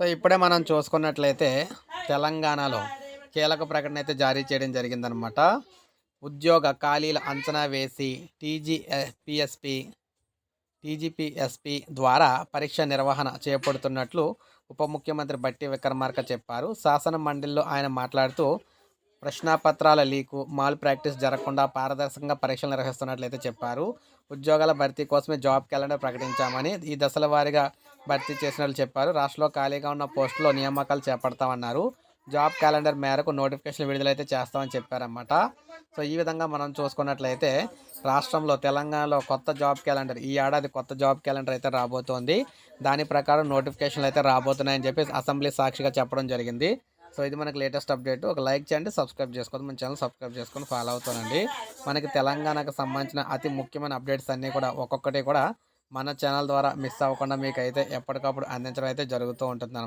So ఇప్పుడే మనం చూసుకున్నట్లయితే తెలంగాణలో కీలక ప్రకటన అయితే జారీ చేయడం జరిగిందనమాట ఉద్యోగ ఖాళీల అంచనా వేసి టీజీ టీజీపీఎస్పి టీజీపీఎస్పీ ద్వారా పరీక్ష నిర్వహణ చేపడుతున్నట్లు ఉప ముఖ్యమంత్రి బట్టి విక్రమార్క చెప్పారు. శాసన మండలిలో ఆయన మాట్లాడుతూ ప్రశ్నాపత్రాల లీకు మాల్ ప్రాక్టీస్ జరగకుండా పారదర్శకంగా పరీక్షలు నిర్వహిస్తున్నట్లయితే చెప్పారు. ఉద్యోగాల భర్తీ కోసమే జాబ్ క్యాలెండర్ ప్రకటించామని ఈ దశల వారీగా భర్తీ చేసినట్లు చెప్పారు. రాష్ట్రంలో ఖాళీగా ఉన్న పోస్టులో నియామకాలు చేపడతామన్నారు. జాబ్ క్యాలెండర్ మేరకు నోటిఫికేషన్ విడుదలైతే చేస్తామని చెప్పారన్నమాట. సో ఈ విధంగా మనం చూసుకున్నట్లయితే రాష్ట్రంలో తెలంగాణలో కొత్త జాబ్ క్యాలెండర్ ఈ ఏడాది కొత్త జాబ్ క్యాలెండర్ అయితే రాబోతోంది. దాని ప్రకారం నోటిఫికేషన్లు అయితే రాబోతున్నాయని చెప్పి అసెంబ్లీ సాక్షిగా చెప్పడం జరిగింది. సో ఇది మనకి లేటెస్ట్ అప్డేట్. ఒక లైక్ చేయండి సబ్స్క్రైబ్ చేసుకోండి మన ఛానల్ సబ్స్క్రైబ్ చేసుకొని ఫాలో అవుతానండి. మనకి తెలంగాణకు సంబంధించిన అతి ముఖ్యమైన అప్డేట్స్ అన్నీ కూడా ఒక్కొక్కటి కూడా మన ఛానల్ ద్వారా మిస్ అవ్వకుండా మీకైతే ఎప్పటికప్పుడు అందించడం అయితే జరుగుతూ ఉంటుంది